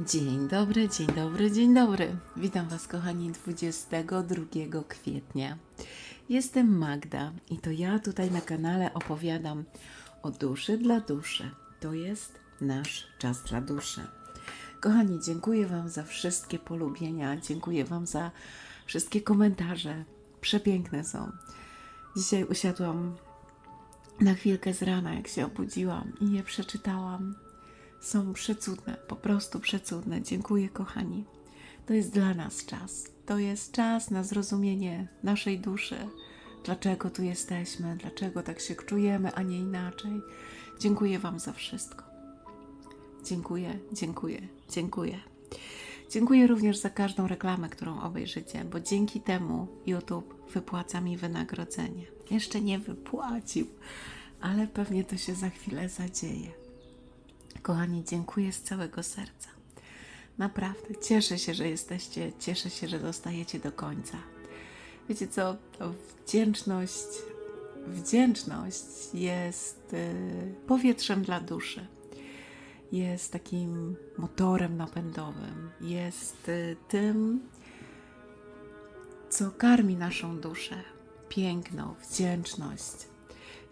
Dzień dobry, dzień dobry, dzień dobry. Witam Was, kochani, 22 kwietnia. Jestem Magda i to ja tutaj na kanale opowiadam o duszy dla duszy. To jest nasz czas dla duszy. Kochani, dziękuję Wam za wszystkie polubienia, dziękuję Wam za wszystkie komentarze. Przepiękne są. Dzisiaj usiadłam na chwilkę z rana, jak się obudziłam i je przeczytałam. Są przecudne, po prostu przecudne. Dziękuję, kochani. To jest dla nas czas. To jest czas na zrozumienie naszej duszy. Dlaczego tu jesteśmy, dlaczego tak się czujemy, a nie inaczej. Dziękuję Wam za wszystko. Dziękuję, dziękuję, dziękuję. Dziękuję również za każdą reklamę, którą obejrzycie, bo dzięki temu YouTube wypłaca mi wynagrodzenie. Jeszcze nie wypłacił, ale pewnie to się za chwilę zadzieje. Kochani, dziękuję z całego serca. Naprawdę, cieszę się, że jesteście, cieszę się, że zostajecie do końca. Wiecie co, wdzięczność, wdzięczność jest y, powietrzem dla duszy. Jest takim motorem napędowym, jest y, tym, co karmi naszą duszę. Piękno, wdzięczność.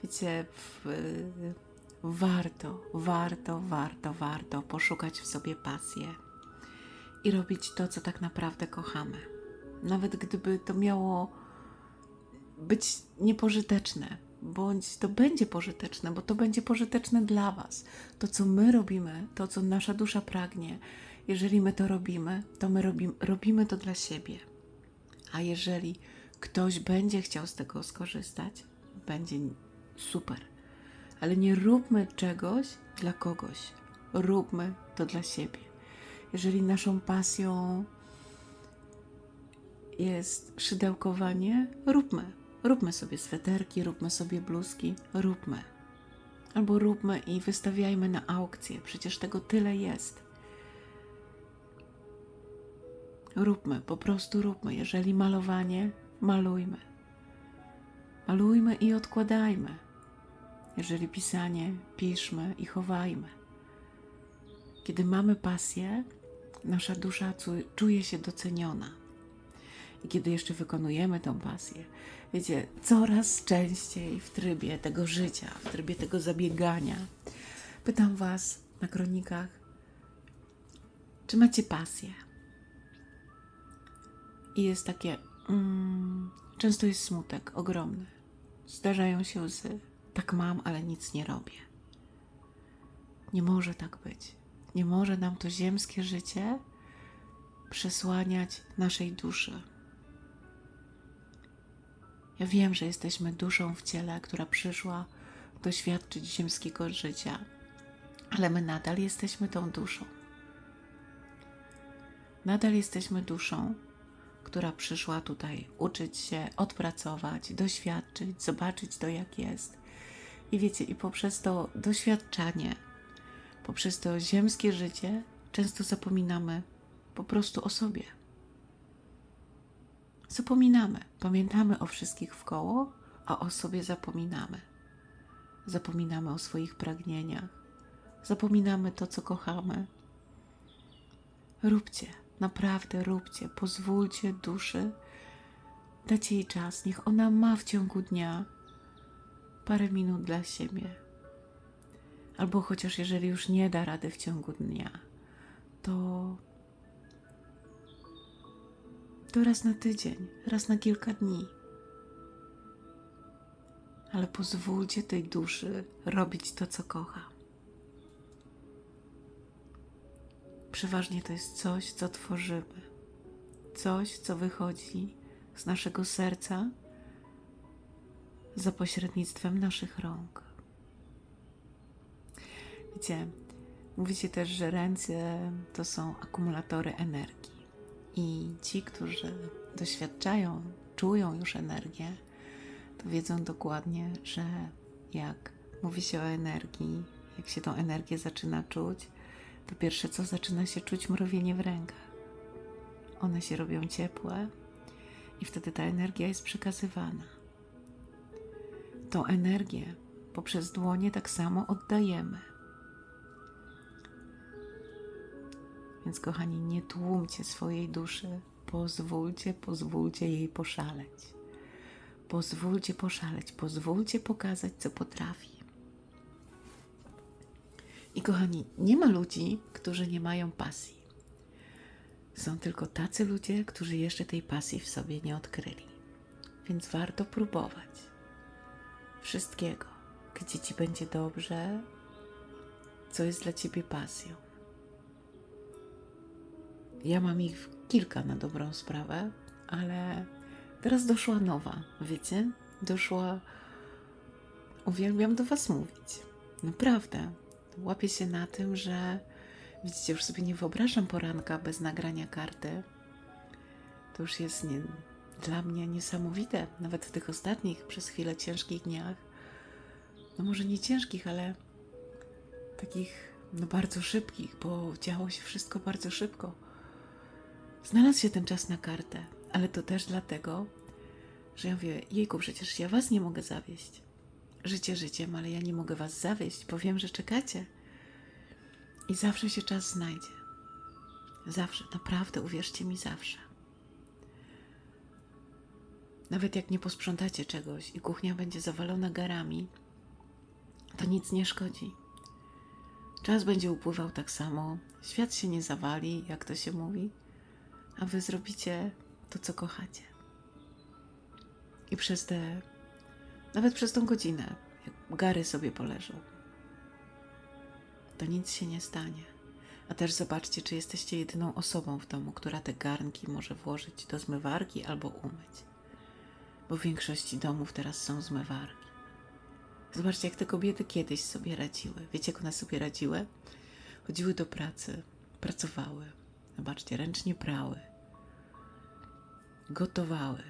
Wiecie, w, y, warto, warto, warto, warto poszukać w sobie pasję i robić to, co tak naprawdę kochamy. Nawet gdyby to miało być niepożyteczne, bądź to będzie pożyteczne, bo to będzie pożyteczne dla Was. To, co my robimy, to, co nasza dusza pragnie, jeżeli my to robimy, to my robimy, robimy to dla siebie. A jeżeli ktoś będzie chciał z tego skorzystać, będzie super. Ale nie róbmy czegoś dla kogoś. Róbmy to dla siebie. Jeżeli naszą pasją jest szydełkowanie, róbmy. Róbmy sobie sweterki, róbmy sobie bluzki, róbmy. Albo róbmy i wystawiajmy na aukcję, przecież tego tyle jest. Róbmy, po prostu róbmy. Jeżeli malowanie, malujmy. Malujmy i odkładajmy. Jeżeli pisanie, piszmy i chowajmy. Kiedy mamy pasję, nasza dusza czuje się doceniona. I kiedy jeszcze wykonujemy tą pasję, wiecie, coraz częściej w trybie tego życia, w trybie tego zabiegania, pytam Was na kronikach, czy macie pasję? I jest takie, mm, często jest smutek ogromny. Zdarzają się łzy. Tak mam, ale nic nie robię. Nie może tak być. Nie może nam to ziemskie życie przesłaniać naszej duszy. Ja wiem, że jesteśmy duszą w ciele, która przyszła doświadczyć ziemskiego życia, ale my nadal jesteśmy tą duszą. Nadal jesteśmy duszą, która przyszła tutaj uczyć się, odpracować, doświadczyć, zobaczyć to, jak jest. I wiecie, i poprzez to doświadczanie, poprzez to ziemskie życie, często zapominamy po prostu o sobie. Zapominamy, pamiętamy o wszystkich w koło, a o sobie zapominamy. Zapominamy o swoich pragnieniach, zapominamy to, co kochamy. Róbcie, naprawdę róbcie, pozwólcie duszy, dać jej czas, niech ona ma w ciągu dnia parę minut dla siebie. Albo chociaż jeżeli już nie da rady w ciągu dnia, to, to raz na tydzień, raz na kilka dni. Ale pozwólcie tej duszy robić to, co kocha. Przeważnie to jest coś, co tworzymy, coś, co wychodzi z naszego serca za pośrednictwem naszych rąk. Wiecie, mówicie też, że ręce to są akumulatory energii. I ci, którzy doświadczają, czują już energię, to wiedzą dokładnie, że jak mówi się o energii, jak się tą energię zaczyna czuć, to pierwsze co zaczyna się czuć mrowienie w rękach. One się robią ciepłe i wtedy ta energia jest przekazywana tą energię poprzez dłonie tak samo oddajemy. Więc kochani, nie tłumcie swojej duszy. Pozwólcie, pozwólcie jej poszaleć. Pozwólcie poszaleć, pozwólcie pokazać, co potrafi. I kochani, nie ma ludzi, którzy nie mają pasji. Są tylko tacy ludzie, którzy jeszcze tej pasji w sobie nie odkryli. Więc warto próbować wszystkiego, gdzie ci będzie dobrze, co jest dla ciebie pasją. Ja mam ich kilka na dobrą sprawę, ale teraz doszła nowa, wiecie? Doszła. Uwielbiam do Was mówić. Naprawdę. Łapię się na tym, że widzicie, już sobie nie wyobrażam poranka bez nagrania karty. To już jest nie, dla mnie niesamowite, nawet w tych ostatnich przez chwilę ciężkich dniach. No może nie ciężkich, ale takich no bardzo szybkich, bo działo się wszystko bardzo szybko. Znalazł się ten czas na kartę, ale to też dlatego, że ja mówię, jejku, przecież ja was nie mogę zawieść. Życie życiem, ale ja nie mogę was zawieść, bo wiem, że czekacie. I zawsze się czas znajdzie. Zawsze, naprawdę, uwierzcie mi, zawsze. Nawet jak nie posprzątacie czegoś i kuchnia będzie zawalona garami, to nic nie szkodzi. Czas będzie upływał tak samo, świat się nie zawali, jak to się mówi, a wy zrobicie to, co kochacie. I przez te, nawet przez tą godzinę, jak gary sobie poleżą, to nic się nie stanie. A też zobaczcie, czy jesteście jedyną osobą w domu, która te garnki może włożyć do zmywarki albo umyć. Bo w większości domów teraz są zmywarki. Zobaczcie, jak te kobiety kiedyś sobie radziły. Wiecie, jak one sobie radziły? Chodziły do pracy, pracowały. Zobaczcie, ręcznie prały, gotowały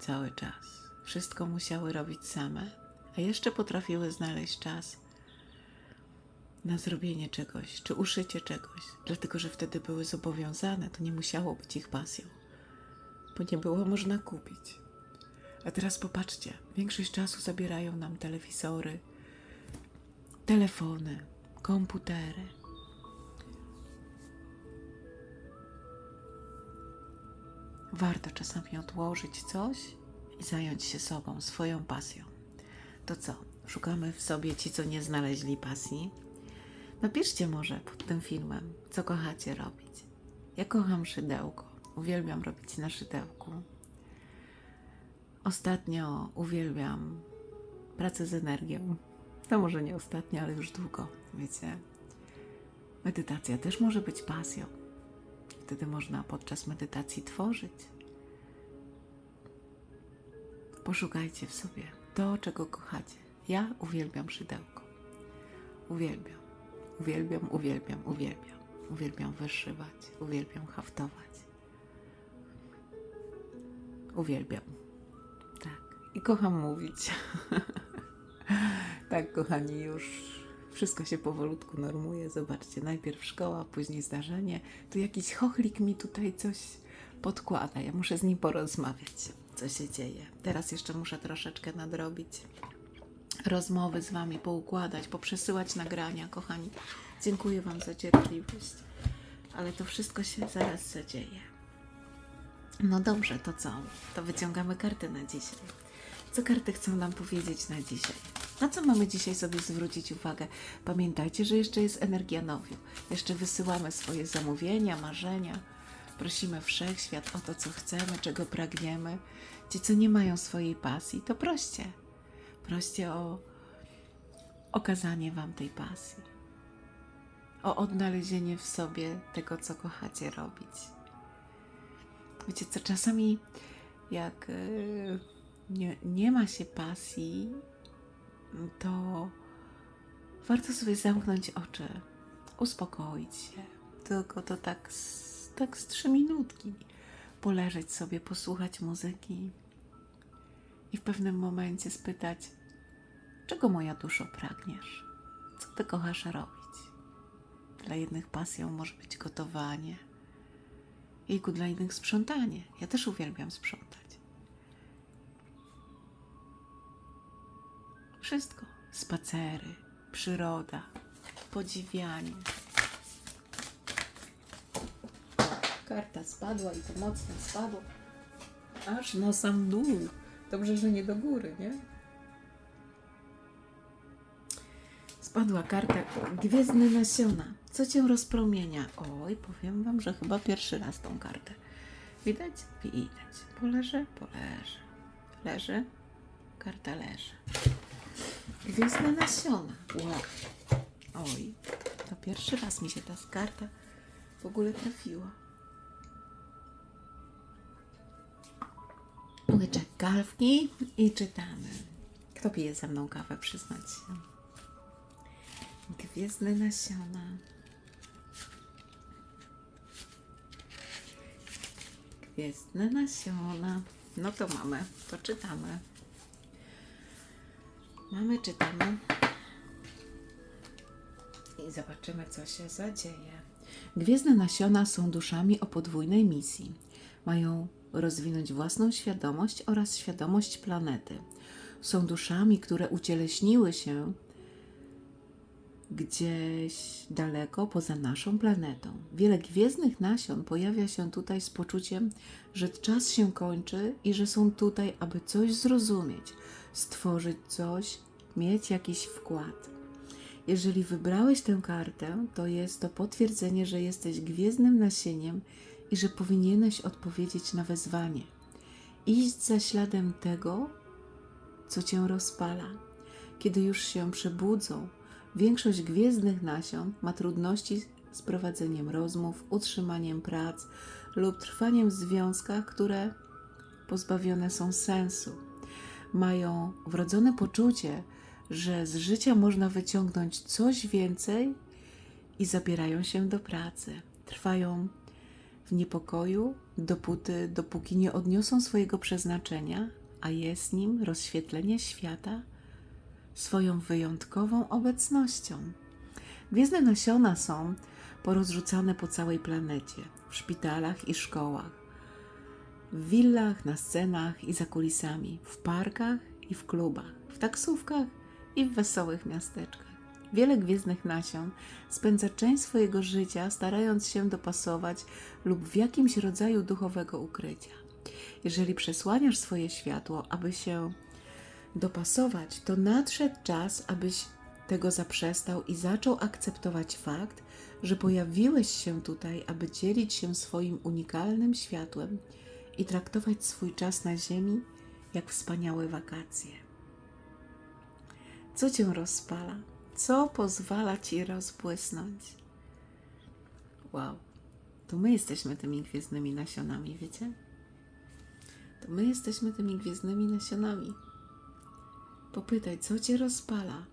cały czas. Wszystko musiały robić same, a jeszcze potrafiły znaleźć czas na zrobienie czegoś, czy uszycie czegoś, dlatego że wtedy były zobowiązane, to nie musiało być ich pasją, bo nie było można kupić. A teraz popatrzcie, większość czasu zabierają nam telewizory, telefony, komputery. Warto czasami odłożyć coś i zająć się sobą, swoją pasją. To co? Szukamy w sobie ci, co nie znaleźli pasji? Napiszcie może pod tym filmem, co kochacie robić. Ja kocham szydełko. Uwielbiam robić na szydełku. Ostatnio uwielbiam pracę z energią. To może nie ostatnio, ale już długo, wiecie. Medytacja też może być pasją. Wtedy można podczas medytacji tworzyć. Poszukajcie w sobie to, czego kochacie. Ja uwielbiam szydełko. Uwielbiam. Uwielbiam, uwielbiam, uwielbiam. Uwielbiam wyszywać, uwielbiam haftować. Uwielbiam. I kocham mówić. tak, kochani, już wszystko się powolutku normuje. Zobaczcie, najpierw szkoła, później zdarzenie. Tu jakiś chochlik mi tutaj coś podkłada. Ja muszę z nim porozmawiać, co się dzieje. Teraz jeszcze muszę troszeczkę nadrobić rozmowy z Wami, poukładać, poprzesyłać nagrania, kochani. Dziękuję Wam za cierpliwość, ale to wszystko się zaraz zadzieje. No dobrze, to co? To wyciągamy karty na dzisiaj. Co karty chcą nam powiedzieć na dzisiaj? Na co mamy dzisiaj sobie zwrócić uwagę? Pamiętajcie, że jeszcze jest energia nowiu. Jeszcze wysyłamy swoje zamówienia, marzenia. Prosimy wszechświat o to, co chcemy, czego pragniemy. Ci, co nie mają swojej pasji, to proście. Proście o okazanie Wam tej pasji. O odnalezienie w sobie tego, co kochacie robić. Wiecie co, czasami jak yy, nie, nie ma się pasji, to warto sobie zamknąć oczy, uspokoić się. Tylko to tak z, tak z trzy minutki. Poleżeć sobie, posłuchać muzyki i w pewnym momencie spytać, czego moja duszo pragniesz? Co ty kochasz robić? Dla jednych pasją może być gotowanie, jejku, dla innych sprzątanie. Ja też uwielbiam sprzątać. Wszystko. Spacery, przyroda, podziwianie. karta spadła i to mocno spadło. Aż na sam dół. Dobrze, że nie do góry, nie? Spadła karta Gwiezdne nasiona. Co cię rozpromienia? Oj, powiem wam, że chyba pierwszy raz tą kartę. Widać? Widać. Poleży? Poleży. Leży? Karta leży. Gwiezdne nasiona. Wow. Oj, to pierwszy raz mi się ta karta w ogóle trafiła. Łyczek kawki i czytamy. Kto pije ze mną kawę, przyznać się. Gwiezdne nasiona. Gwiezdne nasiona. No to mamy, to czytamy. Mamy, czytamy. I zobaczymy, co się zadzieje. Gwiezdne nasiona są duszami o podwójnej misji. Mają rozwinąć własną świadomość oraz świadomość planety. Są duszami, które ucieleśniły się gdzieś daleko poza naszą planetą. Wiele gwiezdnych nasion pojawia się tutaj z poczuciem, że czas się kończy i że są tutaj, aby coś zrozumieć, stworzyć coś, mieć jakiś wkład. Jeżeli wybrałeś tę kartę, to jest to potwierdzenie, że jesteś gwiezdnym nasieniem i że powinieneś odpowiedzieć na wezwanie. Iść za śladem tego, co cię rozpala. Kiedy już się przebudzą, większość gwiezdnych nasion ma trudności z prowadzeniem rozmów, utrzymaniem prac lub trwaniem w związkach, które pozbawione są sensu. Mają wrodzone poczucie, że z życia można wyciągnąć coś więcej i zabierają się do pracy. Trwają w niepokoju, dopóty, dopóki nie odniosą swojego przeznaczenia, a jest nim rozświetlenie świata swoją wyjątkową obecnością. Gwiezdne nasiona są porozrzucane po całej planecie, w szpitalach i szkołach, w willach, na scenach i za kulisami, w parkach i w klubach, w taksówkach i w wesołych miasteczkach. Wiele gwiezdnych nasion spędza część swojego życia starając się dopasować lub w jakimś rodzaju duchowego ukrycia. Jeżeli przesłaniasz swoje światło, aby się dopasować, to nadszedł czas, abyś tego zaprzestał i zaczął akceptować fakt, że pojawiłeś się tutaj, aby dzielić się swoim unikalnym światłem i traktować swój czas na Ziemi jak wspaniałe wakacje. Co cię rozpala? Co pozwala ci rozbłysnąć? Wow, to my jesteśmy tymi gwiezdnymi nasionami, wiecie? To my jesteśmy tymi gwiezdnymi nasionami. Popytaj, co cię rozpala?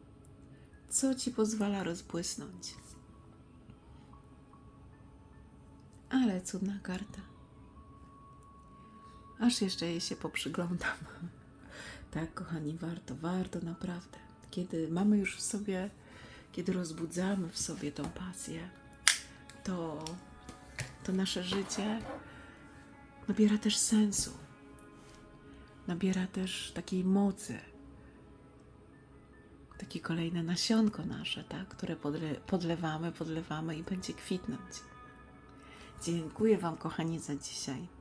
Co ci pozwala rozbłysnąć? Ale cudna karta. Aż jeszcze jej się poprzyglądam. Tak, kochani, warto, warto naprawdę. Kiedy mamy już w sobie, kiedy rozbudzamy w sobie tą pasję, to, to nasze życie nabiera też sensu. Nabiera też takiej mocy. Takie kolejne nasionko nasze, tak? które podle, podlewamy, podlewamy i będzie kwitnąć. Dziękuję Wam, kochani, za dzisiaj.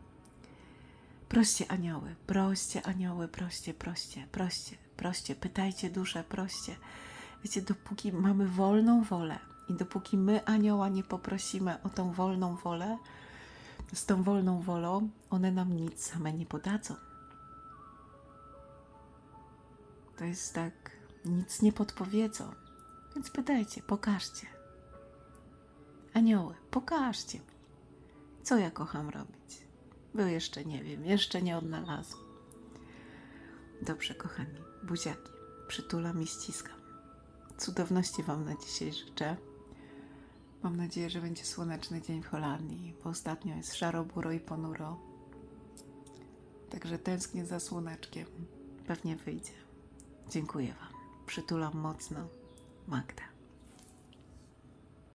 Proście anioły, proście anioły, proście, proście, proście, proście, pytajcie duszę, proście. Wiecie, dopóki mamy wolną wolę i dopóki my anioła nie poprosimy o tą wolną wolę, z tą wolną wolą, one nam nic same nie podadzą. To jest tak, nic nie podpowiedzą. Więc pytajcie, pokażcie. Anioły, pokażcie mi, co ja kocham robić. Bo jeszcze nie wiem, jeszcze nie odnalazłam. Dobrze, kochani, buziaki, przytulam i ściskam. Cudowności Wam na dzisiaj życzę. Mam nadzieję, że będzie słoneczny dzień w Holandii, bo ostatnio jest szaro, buro i ponuro. Także tęsknię za słoneczkiem. Pewnie wyjdzie. Dziękuję Wam. Przytulam mocno. Magda.